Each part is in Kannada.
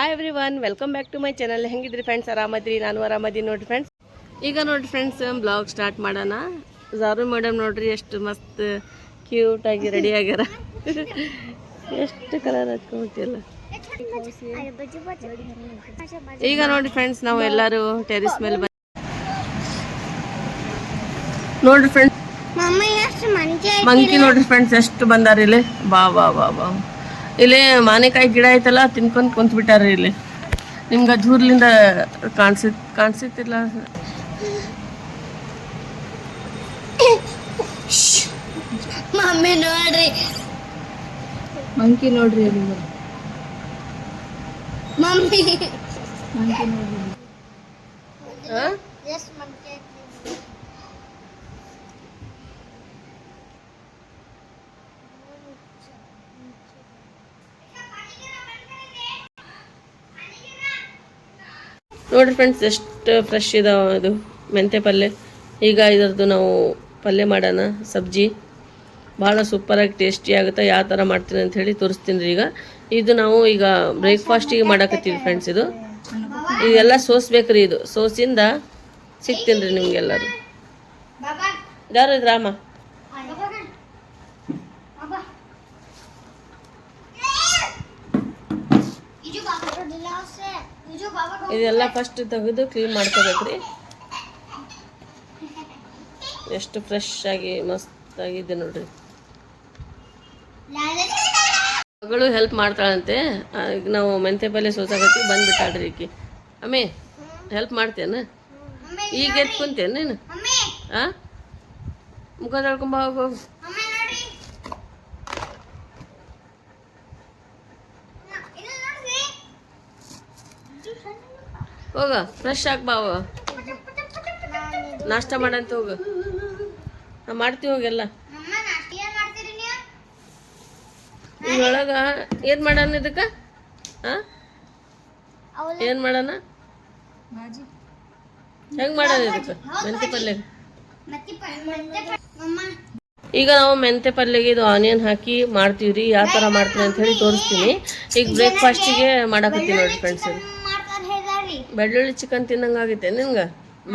Hi everyone welcome back to my channel ಹೆಂಗಿದ್ರಿ friends ಆರಾಮದ್ರಿ? ನಾನು ಆರಾಮದಿ ನೋಡ್ರಿ ಫ್ರೆಂಡ್ಸ್ ಈಗ ನೋಡ್ರಿ ಫ್ರೆಂಡ್ಸ್ ಬ್ಲಾಗ್ ಸ್ಟಾರ್ಟ್ ಮಾಡೋಣ. ಜಾರು ಮೇಡಮ್ ನೋಡ್ರಿ ಎಷ್ಟು ಮಸ್ತ್ ಕ್ಯೂಟಾಗಿ ರೆಡಿ ಆಗ್ಯಾರ. ಎಷ್ಟು ಕಲರ್ ಹಚ್ಕೊಂಬಿಟ್ಟಿಲ್ಲ. ಈಗ ನೋಡ್ರಿ ಫ್ರೆಂಡ್ಸ್ ನಾವು ಎಲ್ಲರೂ ಟೆರಿಸ್ ಮೇಲೆ ಬಂದ ನೋಡ್ರಿ ಫ್ರೆಂಡ್ಸ್ ಮಂಕಿ ನೋಡ್ರಿ ಫ್ರೆಂಡ್ಸ್ ಎಷ್ಟು ಬಂದಾರ ಇಲ್ಲಿ? ಬಾ ಬಾ ಬಾ ಬಾ. ಇಲ್ಲಿ ಮಾನೆಕಾಯಿ ಗಿಡ ಐತಲ್ಲ ತಿನ್ಕೊಂಡು ಕುಂತ್ ಬಿಟ್ಟಾರ ಇಲ್ಲಿ. ನಿಮ್ಗೆ ಜೂರ್ಲಿಂದ ಕಾಣಿಸಿತ್ ಕಾಣಿಸ್ತಿಲ್ಲ ಮಮ್ಮಿ ನೋಡ್ರಿ. ಮಂಕಿ ನೋಡ್ರಿ ಮಮ್ಮಿ. ಮಂಕಿ ನೋಡ್ರಿ ನೋಡ್ರಿ ಫ್ರೆಂಡ್ಸ್ ಎಷ್ಟು ಫ್ರೆಶ್ ಇದಾವೆ ಇದು ಮೆಂತೆ ಪಲ್ಯ ಈಗ ಇದ್ರದ್ದು ನಾವು ಪಲ್ಯ ಮಾಡೋಣ, ಸಬ್ಜಿ. ಭಾಳ ಸೂಪರಾಗಿ ಟೇಸ್ಟಿ ಆಗುತ್ತೆ. ಯಾವ ಥರ ಮಾಡ್ತೀನಿ ಅಂತ ಹೇಳಿ ತೋರಿಸ್ತೀನಿ ರೀ ಈಗ. ಇದು ನಾವು ಈಗ ಬ್ರೇಕ್ಫಾಸ್ಟಿಗೆ ಮಾಡಕತ್ತೀವಿ ಫ್ರೆಂಡ್ಸ್ ಇದು. ಇದೆಲ್ಲ ಸೋಸ್ಬೇಕ್ರಿ ಇದು. ಸೋಸಿಂದ ಸಿಗ್ತೀನಿ ರೀ ನಿಮ್ಗೆಲ್ಲರೂ. ಯಾರು ಇದು ಇದೆಲ್ಲ ಫಸ್ಟ್ ತೆಗೆದು ಕ್ಲೀನ್ ಮಾಡ್ಕೋಬೇಕ್ರಿ. ಎಷ್ಟು ಫ್ರೆಶ್ ಆಗಿ ಮಸ್ತ್ ಆಗಿದೆ ನೋಡ್ರಿ. ಮಗಳು ಹೆಲ್ಪ್ ಮಾಡ್ತಾಳಂತೆ. ಈಗ ನಾವು ಮೆಂತೆ ಪಲ್ಯ ಸೋಸಾಕತ್ತಿ ಬಂದ್ಬಿಟ್ಟಾಳ್ರಿ ಈಕಿ. ಅಮ್ಮಿ ಹೆಲ್ಪ್ ಮಾಡ್ತೇನ? ಈಗ ಎದ್ದು ಕುಂತೇನು ನೀನು? ಹಾಂ ಮುಖ ತೊಳ್ಕೊಂಬ ಹೋಗು ಮಮ್ಮಿ ನೋಡ್ರಿ ಇದು ನೋಡ್ರಿ ಹೋಗ ಫ್ರೆಶ್ ಆಗಿ ಬಾವ ನಾಷ್ಟ ಮಾಡಂತ ಹೋಗು. ನಾ ಮಾಡ್ತೀವಿ ಹೋಗೆಲ್ಲ ಏನ್ ಇದ್ರೊಳಗೆ ಏನು ಮಾಡೋಣ ಇದಕ್ಕೆ? ಹಾಂ ಅವಳು ಏನು ಮಾಡೋಣ? ಬಾಜಿ. ಹೆಂಗೆ ಮಾಡೋಣ ಇದಕ್ಕೆ? ಮೆಂತೆ ಪಲ್ಯ ಈಗ ನಾವು ಮೆಂತೆ ಪಲ್ಯಗೆ ಇದು ಆನಿಯನ್ ಹಾಕಿ ಮಾಡ್ತೀವಿ ರೀ ಯಾವ ಥರ ಮಾಡ್ತೀವಿ ಅಂತ ಹೇಳಿ ತೋರಿಸ್ತೀನಿ. ಈಗ ಬ್ರೇಕ್ಫಾಸ್ಟಿಗೆ ಮಾಡಕತ್ತೀನಿ ನೋಡಿ ಫ್ರೆಂಡ್ಸ್ ಬೆಳ್ಳುಳ್ಳಿ ಚಿಕನ್ ತಿನ್ನಂಗಾಗೈತೆ ನಿನ್ಗೆ?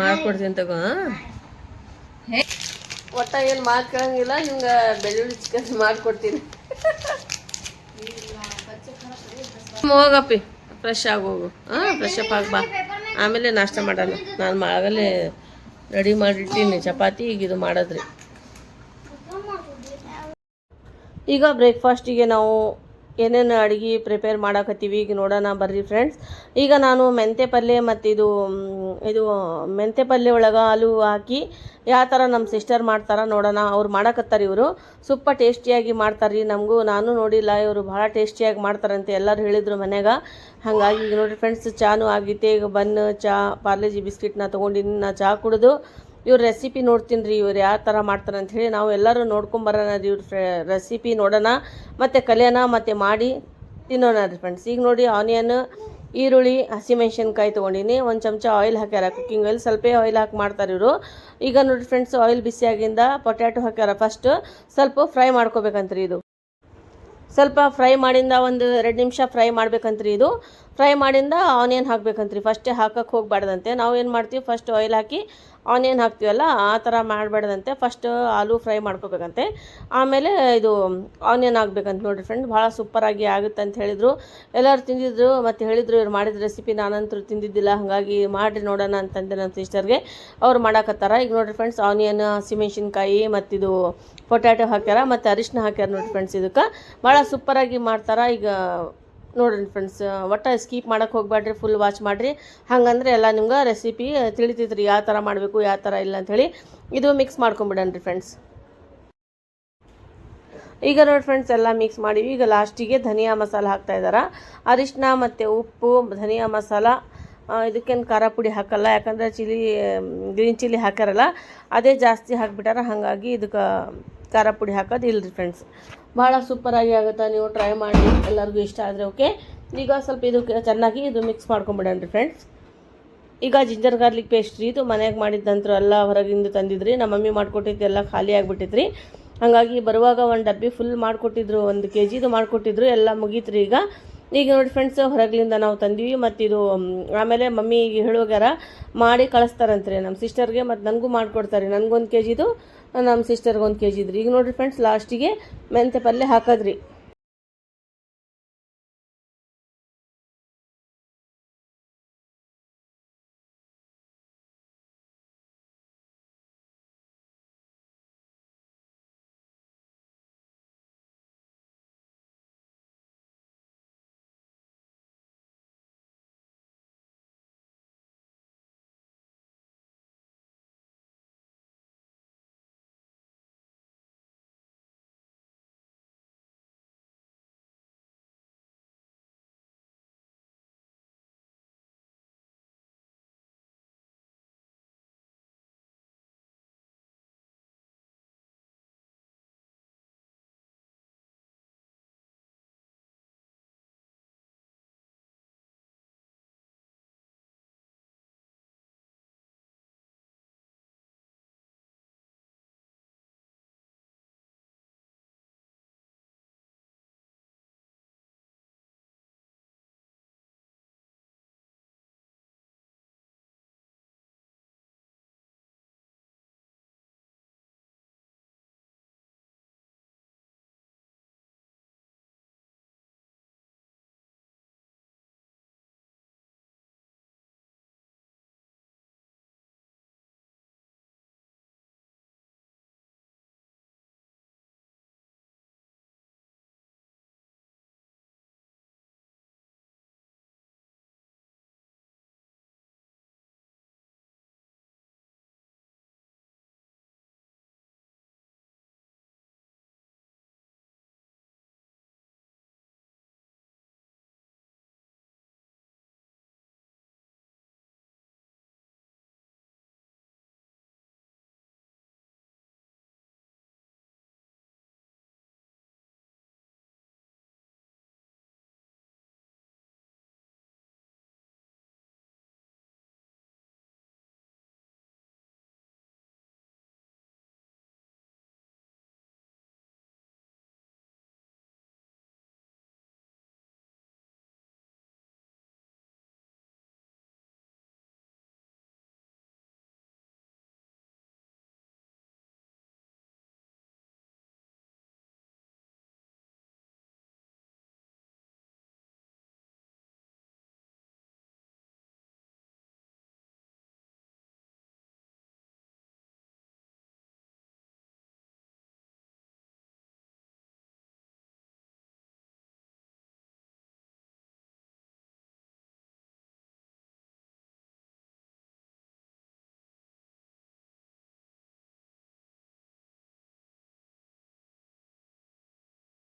ಮಾಡ್ಕೊಡ್ತೀನಿ ತಗೋ ಒಟ್ಟ ಏನು ಮಾತು ಕೇಳಂಗಿಲ್ಲ, ನಿಮ್ಗೆ ಬೆಳ್ಳುಳ್ಳಿ ಚಿಕನ್ ಮಾಡ್ಕೊಡ್ತೀನಿ ಹೋಗಪ್ಪಿ ಫ್ರೆಶ್ ಆಗಿ ಹೋಗು, ಹಾಂ? ಫ್ರೆಶ್ ಅಪ್ ಆಗಿ ಬಾ. ಆಮೇಲೆ ನಾಷ್ಟ ಮಾಡೋಣ. ನಾನು ಆಗಲೇ ರೆಡಿ ಮಾಡಿರ್ತೀನಿ. ಚಪಾತಿ ಈಗ ಇದು ಮಾಡೋದ್ರಿ. ಈಗ ಬ್ರೇಕ್ಫಾಸ್ಟಿಗೆ ನಾವು ಏನೇನು ಅಡುಗೆ ಪ್ರಿಪೇರ್ ಮಾಡಾಕತ್ತೀವಿ ಈಗ ನೋಡೋಣ ಬರ್ರಿ ಫ್ರೆಂಡ್ಸ್ ಈಗ ನಾನು ಮೆಂತೆ ಪಲ್ಯ ಮತ್ತು ಇದು ಇದು ಮೆಂತೆ ಪಲ್ಯ ಒಳಗೆ ಆಲೂ ಹಾಕಿ ಯಾವ ಥರ ನಮ್ಮ ಸಿಸ್ಟರ್ ಮಾಡ್ತಾರ ನೋಡೋಣ. ಅವ್ರು ಮಾಡಾಕತ್ತಾರ ಇವರು. ಸುಪ್ಪ ಟೇಸ್ಟಿಯಾಗಿ ಮಾಡ್ತಾರೆ ನಮಗೂ ನಾನು ನೋಡಿಲ್ಲ, ಇವರು ಭಾಳ ಟೇಸ್ಟಿಯಾಗಿ ಮಾಡ್ತಾರಂತೆ ಎಲ್ಲರೂ ಹೇಳಿದರು ಮನ್ಯಾಗ. ಹಾಗಾಗಿ ಈಗ ನೋಡಿರಿ ಫ್ರೆಂಡ್ಸ್ ಚಾನು ಆಗೈತೆ ಈಗ ಬನ್, ಚಾ ಪಾರ್ಲೆಜಿ ಬಿಸ್ಕಿಟ್ನ ತೊಗೊಂಡಿನಿ, ನಾ ಚಹಾ ಕುಡಿದು ಇವ್ರ ರೆಸಿಪಿ ನೋಡ್ತೀನಿ ರೀ, ಇವ್ರು ಯಾವ ಥರ ಮಾಡ್ತಾರೆ ಅಂತ ಹೇಳಿ ನಾವು ಎಲ್ಲರೂ ನೋಡ್ಕೊಂಬರೋಣ ರೀ, ಇವ್ರ ರೆಸಿಪಿ ನೋಡೋಣ, ಮತ್ತು ಕಲಿಯೋಣ ಮತ್ತು ಮಾಡಿ ತಿನ್ನೋಣ ರೀ ಫ್ರೆಂಡ್ಸ್ ಈಗ ನೋಡಿ ಆನಿಯನ್ ಈರುಳ್ಳಿ, ಹಸಿಮೆಣ್ಸಿನ್ಕಾಯಿ ತೊಗೊಂಡಿನಿ. ಒಂದು ಚಮಚ ಆಯಿಲ್ ಹಾಕ್ಯಾರ ಕುಕ್ಕಿಂಗ್ ಆಯಿಲ್ ಸ್ವಲ್ಪ ಆಯಿಲ್ ಹಾಕಿ ಮಾಡ್ತಾರೆ ಇವರು. ಈಗ ನೋಡಿ ಫ್ರೆಂಡ್ಸ್ ಆಯಿಲ್ ಬಿಸಿಯಾಗಿಂದ ಪೊಟ್ಯಾಟೊ ಹಾಕ್ಯಾರ ಫಸ್ಟ್ ಸ್ವಲ್ಪ ಫ್ರೈ ಮಾಡ್ಕೋಬೇಕಂತ್ರಿ ಇದು. ಸ್ವಲ್ಪ ಫ್ರೈ ಮಾಡಿಂದ ಒಂದು ಎರಡು ನಿಮಿಷ ಫ್ರೈ ಮಾಡ್ಬೇಕಂತ್ರಿ ಇದು. ಫ್ರೈ ಮಾಡಿಂದ ಆನಿಯನ್ ಹಾಕ್ಬೇಕಂತ್ರಿ ಫಸ್ಟೇ ಹಾಕಕ್ಕೆ ಹೋಗ್ಬಾರ್ದಂತೆ. ನಾವು ಏನು ಮಾಡ್ತೀವಿ ಫಸ್ಟ್ ಆಯಿಲ್ ಹಾಕಿ ಆನಿಯನ್ ಹಾಕ್ತೀವಲ್ಲ, ಆ ಥರ ಮಾಡಬಾರ್ದಂತೆ. ಫಸ್ಟ್ ಆಲೂ ಫ್ರೈ ಮಾಡ್ಕೋಬೇಕಂತೆ. ಆಮೇಲೆ ಇದು ಆನಿಯನ್ ಹಾಕ್ಬೇಕಂತ ನೋಡಿರಿ ಫ್ರೆಂಡ್ ಭಾಳ ಸೂಪರಾಗಿ ಆಗುತ್ತೆ ಅಂತ ಹೇಳಿದರು. ಎಲ್ಲರೂ ತಿಂದಿದ್ರು, ಮತ್ತು ಹೇಳಿದರು ಇವ್ರು ಮಾಡಿದ ರೆಸಿಪಿ ನಾನಂತೂ ತಿಂದಿದ್ದಿಲ್ಲ, ಹಾಗಾಗಿ ಮಾಡಿರಿ ನೋಡೋಣ ಅಂತಂದೆ ನನ್ನ ಸಿಸ್ಟರ್ಗೆ ಅವ್ರು ಮಾಡಾಕತ್ತಾರ. ಈಗ ನೋಡಿರಿ ಫ್ರೆಂಡ್ಸ್ ಆನಿಯನ್, ಹಸಿಮೆಣ್ಸಿನ್ಕಾಯಿ, ಮತ್ತಿದು ಪೊಟ್ಯಾಟೊ ಹಾಕ್ಯಾರ, ಮತ್ತು ಅರಿಶಿನ ಹಾಕ್ಯಾರ ನೋಡಿ ಫ್ರೆಂಡ್ಸ್ ಇದಕ್ಕೆ. ಭಾಳ ಸೂಪರಾಗಿ ಮಾಡ್ತಾರೆ. ಈಗ ನೋಡ್ರಿ ಫ್ರೆಂಡ್ಸ್ ಒಟ್ಟು ಸ್ಕೀಪ್ ಮಾಡೋಕ್ಕೆ ಹೋಗ್ಬೇಡ್ರಿ ಫುಲ್ ವಾಚ್ ಮಾಡಿರಿ. ಹಂಗಂದ್ರೆ ಎಲ್ಲ ನಿಮ್ಗೆ ರೆಸಿಪಿ ತಿಳಿತೈತ್ರಿ, ಯಾವ ಥರ ಮಾಡಬೇಕು, ಯಾವ ಥರ ಇಲ್ಲ ಅಂಥೇಳಿ ಇದು ಮಿಕ್ಸ್ ಮಾಡ್ಕೊಂಬಿಡೋಣ್ರಿ ಫ್ರೆಂಡ್ಸ್ ಈಗ ನೋಡಿ ಫ್ರೆಂಡ್ಸ್ ಎಲ್ಲ ಮಿಕ್ಸ್ ಮಾಡಿವಿ ಈಗ ಲಾಸ್ಟಿಗೆ ಧನಿಯಾ ಮಸಾಲ ಹಾಕ್ತಾ ಇದ್ದಾರೆ ಅರಿಶಿನ ಮತ್ತು ಉಪ್ಪು, ಧನಿಯಾ ಮಸಾಲ ಇದಕ್ಕೇನು ಖಾರ ಪುಡಿ ಹಾಕಲ್ಲ, ಯಾಕಂದರೆ ಚಿಲ್ಲಿ ಗ್ರೀನ್ ಚಿಲ್ಲಿ ಹಾಕ್ಯಾರಲ್ಲ, ಅದೇ ಜಾಸ್ತಿ ಹಾಕ್ಬಿಟ್ಟಾರ, ಹಾಗಾಗಿ ಇದಕ್ಕೆ ಖಾರ ಪುಡಿ ಹಾಕೋದು ಇಲ್ಲರಿ ಫ್ರೆಂಡ್ಸ್ ಭಾಳ ಸೂಪರಾಗಿ ಆಗುತ್ತೆ, ನೀವು ಟ್ರೈ ಮಾಡಿ, ಎಲ್ಲರಿಗೂ ಇಷ್ಟ ಆದರೆ ಓಕೆ ಈಗ ಸ್ವಲ್ಪ ಇದು ಚೆನ್ನಾಗಿ ಇದು ಮಿಕ್ಸ್ ಮಾಡ್ಕೊಂಬಿಡೋಣ್ರಿ ಫ್ರೆಂಡ್ಸ್ ಈಗ ಜಿಂಜರ್ ಗಾರ್ಲಿಕ್ ಪೇಸ್ಟ್ ರೀ, ಇದು ಮನೆಯಾಗೆ ಮಾಡಿದ ನಂತರ ಎಲ್ಲ ಹೊರಗಿಂದ ತಂದಿದ್ರಿ, ನಮ್ಮ ಮಮ್ಮಿ ಮಾಡಿಕೊಟ್ಟಿದ್ದು ಎಲ್ಲ ಖಾಲಿ ಆಗಿಬಿಟ್ಟಿದ್ರಿ ಹಾಗಾಗಿ ಬರುವಾಗ ಒಂದು ಡಬ್ಬಿ ಫುಲ್ ಮಾಡಿಕೊಟ್ಟಿದ್ರು, ಒಂದು ಕೆ ಜಿದು ಮಾಡಿಕೊಟ್ಟಿದ್ರು, ಎಲ್ಲ ಮುಗೀತ್ರಿ ಈಗ. ಈಗ ನೋಡಿ ಫ್ರೆಂಡ್ಸ್ ಹೊರಗಿಂದ ನಾವು ತಂದೀವಿ ಮತ್ತು ಇದು ಆಮೇಲೆ ಮಮ್ಮಿ ಈಗ ಮಾಡಿ ಕಳಿಸ್ತಾರಂತ್ರಿ ನಮ್ಮ ಸಿಸ್ಟರ್ಗೆ ಮತ್ತು ನನಗೂ ಮಾಡಿಕೊಡ್ತಾರೆ ನನಗೊಂದು ಕೆ ಜಿದು ನಮ್ಮ ಸಿಸ್ಟರ್ಗೆ ಒಂದು ಕೆ ಜಿ ಇದ್ರಿ. ಈಗ ನೋಡಿರಿ ಫ್ರೆಂಡ್ಸ್ ಲಾಸ್ಟಿಗೆ ಮೆಂತ್ಯ ಪಲ್ಯ ಹಾಕೋದ್ರಿ.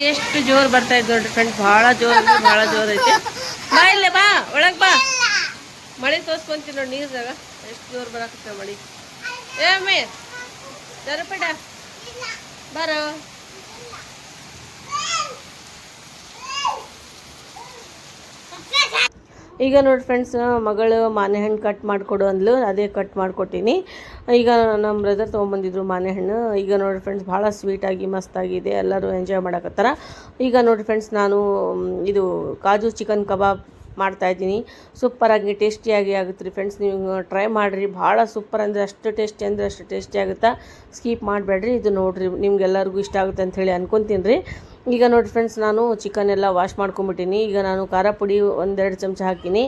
ಎಷ್ಟು ಜೋರ್ ಬರ್ತಾ ಇದ್ ನೋಡ್ರಿ ಫ್ರೆಂಡ್ಸ್ ಭಾಳ ಬಹಳ ಅಂದ್ರೆ ಭಾಳ ಜೋರು ಐತೆ. ಬಾ ಇಲ್ಲೇ, ಬಾ, ಒಳಗ್ ಬಾ. ಮಳೆ ತೋರ್ಸ್ಕೊಂತೀನಿ ನೋಡಿ ನೀರ್ದಾಗ. ಎಷ್ಟು ಜೋರ್ ಬರಾಕತ್ತ ಮಳಿ. ಏ ಮೇ ಜರಪಡ ಬರೋ. ಈಗ ನೋಡಿ ಫ್ರೆಂಡ್ಸ್ ಮಗಳು ಮಾನೆ ಹಣ್ಣು ಕಟ್ ಮಾಡಿಕೊಡು ಅಂದ್ಲು, ಅದೇ ಕಟ್ ಮಾಡಿಕೊಟ್ಟಿನಿ. ಈಗ ನಮ್ಮ ಬ್ರದರ್ ತೊಗೊಂಬಂದಿದ್ರು ಮಾನೆಹಣ್ಣು ಈಗ ನೋಡಿ ಫ್ರೆಂಡ್ಸ್ ಭಾಳ ಸ್ವೀಟಾಗಿ ಮಸ್ತಾಗಿದೆ ಎಲ್ಲರೂ ಎಂಜಾಯ್ ಮಾಡಕತ್ತಾರ. ಈಗ ನೋಡಿ ಫ್ರೆಂಡ್ಸ್ ನಾನು ಇದು ಕಾಜು ಚಿಕನ್ ಕಬಾಬ್ ಮಾಡ್ತಾಯಿದ್ದೀನಿ ಸೂಪರಾಗಿ, ಟೇಸ್ಟಿಯಾಗಿ ಆಗುತ್ತೆ ರೀ ಫ್ರೆಂಡ್ಸ್ ನೀವು ಟ್ರೈ ಮಾಡಿರಿ. ಭಾಳ ಸೂಪರ್ ಅಂದರೆ ಅಷ್ಟು ಟೇಸ್ಟಿ ಅಂದರೆ ಅಷ್ಟು ಟೇಸ್ಟಿ ಆಗುತ್ತಾ? ಸ್ಕೀಪ್ ಮಾಡಬೇಡ್ರಿ. ಇದು ನೋಡಿರಿ, ನಿಮ್ಗೆಲ್ಲರಿಗೂ ಇಷ್ಟ ಆಗುತ್ತೆ ಅಂಥೇಳಿ ಅನ್ಕೊತೀನಿ ರೀ. ಈಗ ನೋಡಿ ಫ್ರೆಂಡ್ಸ್ ನಾನು ಚಿಕನ್ ಎಲ್ಲ ವಾಶ್ ಮಾಡ್ಕೊಂಬಿಟ್ಟಿನಿ. ಈಗ ನಾನು ಖಾರ ಪುಡಿ ಒಂದೆರಡು ಚಮಚ ಹಾಕಿನಿ.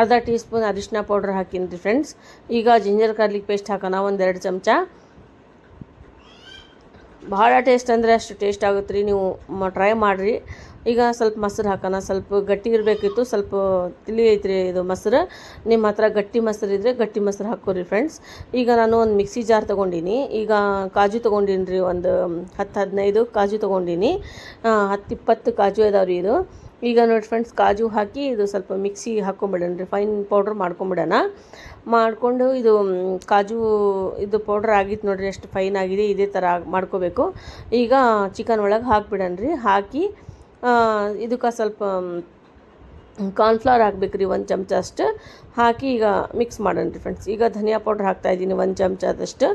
ಅರ್ಧ ಟೀ ಸ್ಪೂನ್ ಅರಿಶಿನ ಪೌಡ್ರ್ ಹಾಕಿನಿ ರೀ ಫ್ರೆಂಡ್ಸ್ ಈಗ ಜಿಂಜರ್ ಗಾರ್ಲಿಕ್ ಪೇಸ್ಟ್ ಹಾಕೋಣ, ಒಂದೆರಡು ಚಮಚ. ಭಾಳ ಟೇಸ್ಟ್ ಅಂದರೆ ಅಷ್ಟು ಟೇಸ್ಟ್ ಆಗುತ್ತೆ ರೀ. ನೀವು ಟ್ರೈ ಮಾಡಿರಿ. ಈಗ ಸ್ವಲ್ಪ ಮೊಸರು ಹಾಕೋಣ, ಸ್ವಲ್ಪ ಗಟ್ಟಿ ಇರಬೇಕಿತ್ತು, ಸ್ವಲ್ಪ ತಿಳಿ ಐತ್ರಿ ಇದು ಮೊಸರು. ನಿಮ್ಮ ಹತ್ರ ಗಟ್ಟಿ ಮೊಸರು ಇದ್ದರೆ ಗಟ್ಟಿ ಮೊಸರು ಹಾಕೋರಿ ಫ್ರೆಂಡ್ಸ್ ಈಗ ನಾನು ಒಂದು ಮಿಕ್ಸಿ ಜಾರ್ ತೊಗೊಂಡಿನಿ. ಈಗ ಕಾಜು ತೊಗೊಂಡಿನಿ ರೀ ಒಂದು ಹತ್ತು ಹದಿನೈದು ಕಾಜು ತೊಗೊಂಡಿನಿ. ಹತ್ತು ಇಪ್ಪತ್ತು ಕಾಜು ಇದಾವೆ ರೀ ಇದು. ಈಗ ನೋಡಿ ಫ್ರೆಂಡ್ಸ್ ಕಾಜು ಹಾಕಿ ಇದು ಸ್ವಲ್ಪ ಮಿಕ್ಸಿ ಹಾಕ್ಕೊಂಬಿಡೋಣ ರೀ ಫೈನ್ ಪೌಡ್ರ್ ಮಾಡ್ಕೊಂಬಿಡೋಣ. ಮಾಡಿಕೊಂಡು ಇದು ಕಾಜು ಇದು ಪೌಡ್ರ್ ಆಗಿತ್ತು ನೋಡಿರಿ, ಎಷ್ಟು ಫೈನ್ ಆಗಿದೆ, ಇದೇ ಥರ ಮಾಡ್ಕೋಬೇಕು. ಈಗ ಚಿಕನ್ ಒಳಗೆ ಹಾಕಿಬಿಡೋಣ ರೀ ಹಾಕಿ ಇದಕ್ಕೆ ಸ್ವಲ್ಪ ಕಾರ್ನ್ಫ್ಲವರ್ ಹಾಕ್ಬೇಕು ರೀ ಒಂದು ಚಮಚ ಅಷ್ಟು. ಹಾಕಿ ಈಗ ಮಿಕ್ಸ್ ಮಾಡೋಣ ರೀ ಫ್ರೆಂಡ್ಸ್ ಈಗ ಧನಿಯಾ ಪೌಡ್ರ್ ಹಾಕ್ತಾಯಿದ್ದೀನಿ ಒಂದು ಚಮಚದಷ್ಟು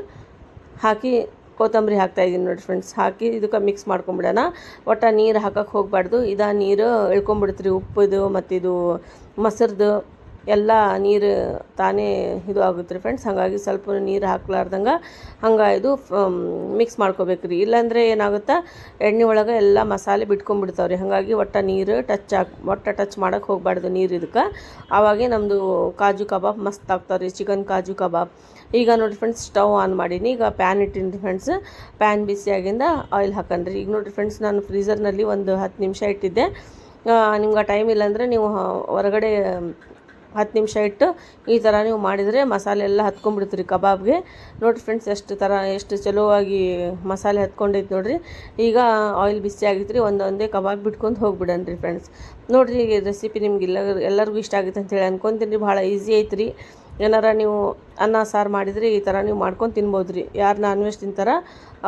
ಹಾಕಿ ಕೊತ್ತಂಬರಿ ಹಾಕ್ತಾ ಇದ್ದೀನಿ ನೋಡಿ ಫ್ರೆಂಡ್ಸ್ ಹಾಕಿ ಇದಕ್ಕೆ ಮಿಕ್ಸ್ ಮಾಡ್ಕೊಂಬಿಡೋಣ. ಒಟ್ಟು ನೀರು ಹಾಕಕ್ಕೆ ಹೋಗಬಾರ್ದು. ಇದಾ ನೀರು ಇಳ್ಕೊಂಬಿಡ್ತೀರಿ ಉಪ್ಪುದು ಮತ್ತಿದು ಮೊಸರ್ದು. ಎಲ್ಲ ನೀರು ತಾನೇ ಇದು ಆಗುತ್ತೆ ರೀ ಫ್ರೆಂಡ್ಸ್ ಹಾಗಾಗಿ ಸ್ವಲ್ಪ ನೀರು ಹಾಕ್ಲಾರ್ದಂಗೆ ಹಂಗೆ ಇದು ಮಿಕ್ಸ್ ಮಾಡ್ಕೋಬೇಕು ರೀ. ಇಲ್ಲಾಂದರೆ ಏನಾಗುತ್ತೆ, ಎಣ್ಣೆ ಒಳಗೆ ಎಲ್ಲ ಮಸಾಲೆ ಬಿಟ್ಕೊಂಡ್ಬಿಡ್ತಾವೆ ರೀ ಹಾಗಾಗಿ ಒಟ್ಟು ನೀರು ಟಚ್ ಹಾಕಿ, ಒಟ್ಟು ಟಚ್ ಮಾಡೋಕ್ಕೆ ಹೋಗಬಾರ್ದು ನೀರು ಇದಕ್ಕೆ. ಆವಾಗೇ ನಮ್ಮದು ಕಾಜು ಕಬಾಬ್ ಮಸ್ತ್ ಆಗ್ತಾವೆ ರೀ ಚಿಕನ್ ಕಾಜು ಕಬಾಬ್. ಈಗ ನೋಡಿ ಫ್ರೆಂಡ್ಸ್ ಸ್ಟವ್ ಆನ್ ಮಾಡೀನಿ. ಈಗ ಪ್ಯಾನ್ ಇಟ್ಟಿನಿ ಫ್ರೆಂಡ್ಸ್ ಪ್ಯಾನ್ ಬಿಸಿಯಾಗಿಂದ ಆಯಿಲ್ ಹಾಕೊಂಡ್ರಿ ಈಗ ನೋಡಿರಿ ಫ್ರೆಂಡ್ಸ್ ನಾನು ಫ್ರೀಝರ್ನಲ್ಲಿ ಒಂದು ಹತ್ತು ನಿಮಿಷ ಇಟ್ಟಿದ್ದೆ. ನಿಮ್ಗೆ ಟೈಮ್ ಇಲ್ಲಾಂದರೆ ನೀವು ಹೊರಗಡೆ ಹತ್ತು ನಿಮಿಷ ಇಟ್ಟು ಈ ಥರ ನೀವು ಮಾಡಿದರೆ ಮಸಾಲೆ ಎಲ್ಲ ಹತ್ಕೊಂಡ್ಬಿಡ್ತೀರಿ ಕಬಾಬ್ಗೆ. ನೋಡಿರಿ ಫ್ರೆಂಡ್ಸ್, ಎಷ್ಟು ಥರ, ಎಷ್ಟು ಚಲೋವಾಗಿ ಮಸಾಲೆ ಹತ್ಕೊಂಡೈತೆ ನೋಡಿರಿ. ಈಗ ಆಯಿಲ್ ಬಿಸಿ ಆಗಿತ್ತು ರೀ ಒಂದೊಂದೇ ಕಬಾಬ್ ಬಿಟ್ಕೊಂಡು ಹೋಗ್ಬಿಡನ್ರಿ ಫ್ರೆಂಡ್ಸ್. ನೋಡಿರಿ, ಈ ರೆಸಿಪಿ ನಿಮ್ಗೆ ಇಲ್ಲ ಎಲ್ಲರಿಗೂ ಇಷ್ಟ ಆಗುತ್ತೆ ಅಂತೇಳಿ ರೀ ಭಾಳ ಈಸಿ ಐತೆ ರೀ ಏನಾರ ನೀವು ಅನ್ನ, ಸಾರು ಮಾಡಿದರೆ ಈ ಥರ ನೀವು ಮಾಡ್ಕೊಂಡು ತಿನ್ಬೋದು ರೀ ಯಾರು ನಾನ್ ವೆಜ್ ತಿಂತಾರ,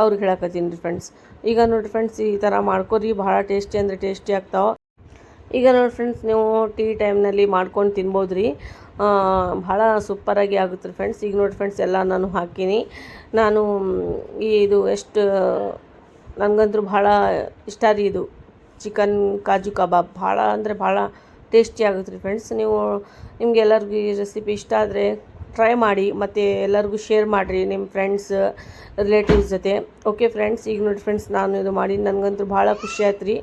ಅವ್ರಿಗೆ ಹೇಳಕತ್ತೀನಿ ರೀ ಫ್ರೆಂಡ್ಸ್. ಈಗ ನೋಡಿರಿ ಫ್ರೆಂಡ್ಸ್, ಈ ಥರ ಮಾಡ್ಕೊರಿ. ಭಾಳ ಟೇಸ್ಟಿ ಅಂದರೆ ಟೇಸ್ಟಿ ಆಗ್ತಾವೆ. ಈಗ ನೋಡಿ ಫ್ರೆಂಡ್ಸ್ ನೀವು ಟೀ ಟೈಮ್ನಲ್ಲಿ ಮಾಡ್ಕೊಂಡು ತಿನ್ಬೋದು ರೀ ಭಾಳ ಸೂಪರಾಗಿ ಆಗುತ್ತೆ ರೀ ಫ್ರೆಂಡ್ಸ್ ಈಗ ನೋಡಿ ಫ್ರೆಂಡ್ಸ್ ಎಲ್ಲ ನಾನು ಹಾಕೀನಿ. ನಾನು, ಈ ಇದು ಎಷ್ಟು ನನಗಂತೂ ಭಾಳ ಇಷ್ಟ ರೀ ಇದು. ಚಿಕನ್ ಕಾಜು ಕಬಾಬ್ ಭಾಳ ಅಂದರೆ ಭಾಳ ಟೇಸ್ಟಿ ಆಗುತ್ತೆ ರೀ ಫ್ರೆಂಡ್ಸ್ ನೀವು, ನಿಮ್ಗೆ ಎಲ್ಲರಿಗೂ ಈ ರೆಸಿಪಿ ಇಷ್ಟ ಆದರೆ ಟ್ರೈ ಮಾಡಿ ಮತ್ತು ಎಲ್ಲರಿಗೂ ಶೇರ್ ಮಾಡಿರಿ ನಿಮ್ಮ ಫ್ರೆಂಡ್ಸ್ ರಿಲೇಟಿವ್ಸ್ ಜೊತೆ. ಓಕೆ ಫ್ರೆಂಡ್ಸ್ ಈಗ ನೋಡಿ ಫ್ರೆಂಡ್ಸ್ ನಾನು ಇದು ಮಾಡಿ, ನನಗಂತೂ ಭಾಳ ಖುಷಿ ಆಯ್ತು ರೀ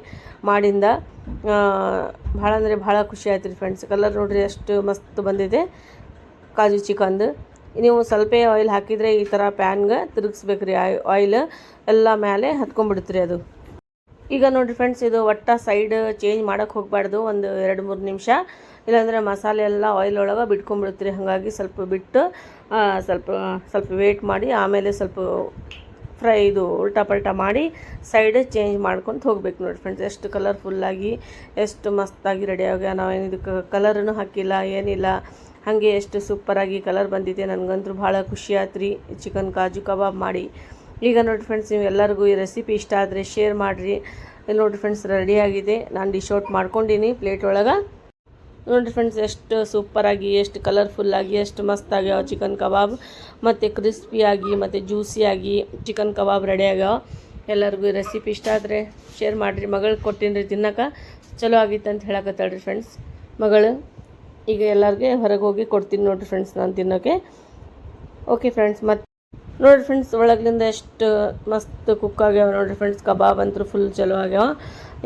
ಮಾಡಿಂದ ಭಾಳ ಅಂದರೆ ಭಾಳ ಖುಷಿ ಆಯ್ತು ರೀ ಫ್ರೆಂಡ್ಸ್ ಕಲರ್ ನೋಡಿರಿ ಎಷ್ಟು ಮಸ್ತ್ ಬಂದಿದೆ. ಕಾಜು ಚಿಕನ್ದು. ನೀವು ಸ್ವಲ್ಪ ಆಯಿಲ್ ಹಾಕಿದರೆ ಈ ಥರ ಪ್ಯಾನ್ಗೆ ತಿರುಗಿಸ್ಬೇಕು ರೀ ಆಯಿಲ್ ಎಲ್ಲ ಮೇಲೆ ಹತ್ಕೊಂಡ್ಬಿಡುತ್ತೆ ಅದು. ಈಗ ನೋಡಿರಿ ಫ್ರೆಂಡ್ಸ್ ಇದು ಒಟ್ಟ ಸೈಡ್ ಚೇಂಜ್ ಮಾಡೋಕ್ಕೆ ಹೋಗಬಾರ್ದು, ಒಂದು ಎರಡು ಮೂರು ನಿಮಿಷ. ಇಲ್ಲಾಂದರೆ ಮಸಾಲೆ ಎಲ್ಲ ಆಯಿಲ್ ಒಳಗೆ ಬಿಟ್ಕೊಂಡ್ಬಿಡುತ್ತೀರಿ ಹಾಗಾಗಿ ಸ್ವಲ್ಪ ಬಿಟ್ಟು ಸ್ವಲ್ಪ ಸ್ವಲ್ಪ ವೇಟ್ ಮಾಡಿ, ಆಮೇಲೆ ಸ್ವಲ್ಪ ಫ್ರೈ ಇದು ಉಲ್ಟಾ ಪಲ್ಟಾ ಮಾಡಿ ಸೈಡ್ ಚೇಂಜ್ ಮಾಡ್ಕೊಂಡು ಹೋಗ್ಬೇಕು ನೋಡಿ ಫ್ರೆಂಡ್ಸ್ ಎಷ್ಟು ಕಲರ್ಫುಲ್ಲಾಗಿ ಎಷ್ಟು ಮಸ್ತಾಗಿ ರೆಡಿ ಆಗ, ನಾವು ಇದಕ್ಕೆ ಕಲರನ್ನು ಹಾಕಿಲ್ಲ, ಏನಿಲ್ಲ. ಹಾಗೆ ಎಷ್ಟು ಸೂಪರಾಗಿ ಕಲರ್ ಬಂದಿದೆ. ನನಗಂತೂ ಭಾಳ ಖುಷಿ ಆಯ್ತು ರೀ ಚಿಕನ್, ಕಾಜು, ಕಬಾಬ್ ಮಾಡಿ. ಈಗ ನೋಡಿ ಫ್ರೆಂಡ್ಸ್ ನೀವು ಎಲ್ಲರಿಗೂ ಈ ರೆಸಿಪಿ ಇಷ್ಟ ಆದರೆ ಶೇರ್ ಮಾಡಿರಿ. ನೋಡಿ ಫ್ರೆಂಡ್ಸ್ ರೆಡಿಯಾಗಿದೆ ನಾನು ಡಿಶ್ ಔಟ್ ಮಾಡ್ಕೊಂಡಿನಿ ಪ್ಲೇಟ್ ಒಳಗೆ. ನೋಡಿ ಫ್ರೆಂಡ್ಸ್ ಎಷ್ಟು ಸೂಪರಾಗಿ ಎಷ್ಟು ಕಲರ್ಫುಲ್ಲಾಗಿ ಎಷ್ಟು ಮಸ್ತಾಗ್ಯಾವ ಚಿಕನ್ ಕಬಾಬ್ ಮತ್ತು ಕ್ರಿಸ್ಪಿಯಾಗಿ ಮತ್ತು ಜ್ಯೂಸಿಯಾಗಿ ಚಿಕನ್ ಕಬಾಬ್ ರೆಡಿ ಆಗ್ಯಾವ. ಎಲ್ಲರಿಗೂ ಈ ರೆಸಿಪಿ ಇಷ್ಟ ಆದರೆ ಶೇರ್ ಮಾಡಿರಿ. ಮಗಳು ಕೊಟ್ಟಿನ್ರಿ ರೀ ತಿನ್ನಕ್ಕೆ ಚಲೋ ಆಗಿತ್ತು ಅಂತ ಹೇಳಕತ್ತಾಳ್ರಿ ಫ್ರೆಂಡ್ಸ್ ಮಗಳು, ಈಗ ಎಲ್ಲರಿಗೆ ಹೊರಗೆ ಹೋಗಿ ಕೊಡ್ತೀನಿ ನೋಡಿರಿ ಫ್ರೆಂಡ್ಸ್ ನಾನು ತಿನ್ನೋಕ್ಕೆ ಓಕೆ ಫ್ರೆಂಡ್ಸ್ ಮತ್ತು ನೋಡಿರಿ ಫ್ರೆಂಡ್ಸ್ ಒಳಗಿಂದ ಎಷ್ಟು ಮಸ್ತ್ ಕುಕ್ ಆಗ್ಯಾವ ನೋಡಿರಿ ಫ್ರೆಂಡ್ಸ್ ಕಬಾಬ್ ಅಂತೂ ಫುಲ್ ಚಲೋ ಆಗ್ಯಾವ.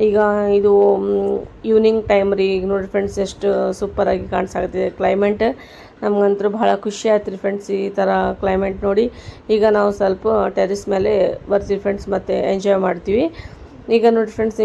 ಈಗ ಇದು ಈವ್ನಿಂಗ್ ಟೈಮ್ ರೀ, ಈಗ ನೋಡಿರಿ ಫ್ರೆಂಡ್ಸ್ ಎಷ್ಟು ಸೂಪರಾಗಿ ಕಾಣಿಸಾಕತ್ತಿದೆ ಕ್ಲೈಮೇಟ್ ನಮಗಂತೂ ಭಾಳ ಖುಷಿ ಆಯ್ತು ರೀ ಫ್ರೆಂಡ್ಸ್ ಈ ಥರ ಕ್ಲೈಮೇಟ್ ನೋಡಿ. ಈಗ ನಾವು ಸ್ವಲ್ಪ ಟೆರಿಸ್ ಮೇಲೆ ಬರ್ತೀವಿ ಫ್ರೆಂಡ್ಸ್ ಮತ್ತು ಎಂಜಾಯ್ ಮಾಡ್ತೀವಿ. ಈಗ ನೋಡಿ ಫ್ರೆಂಡ್ಸ್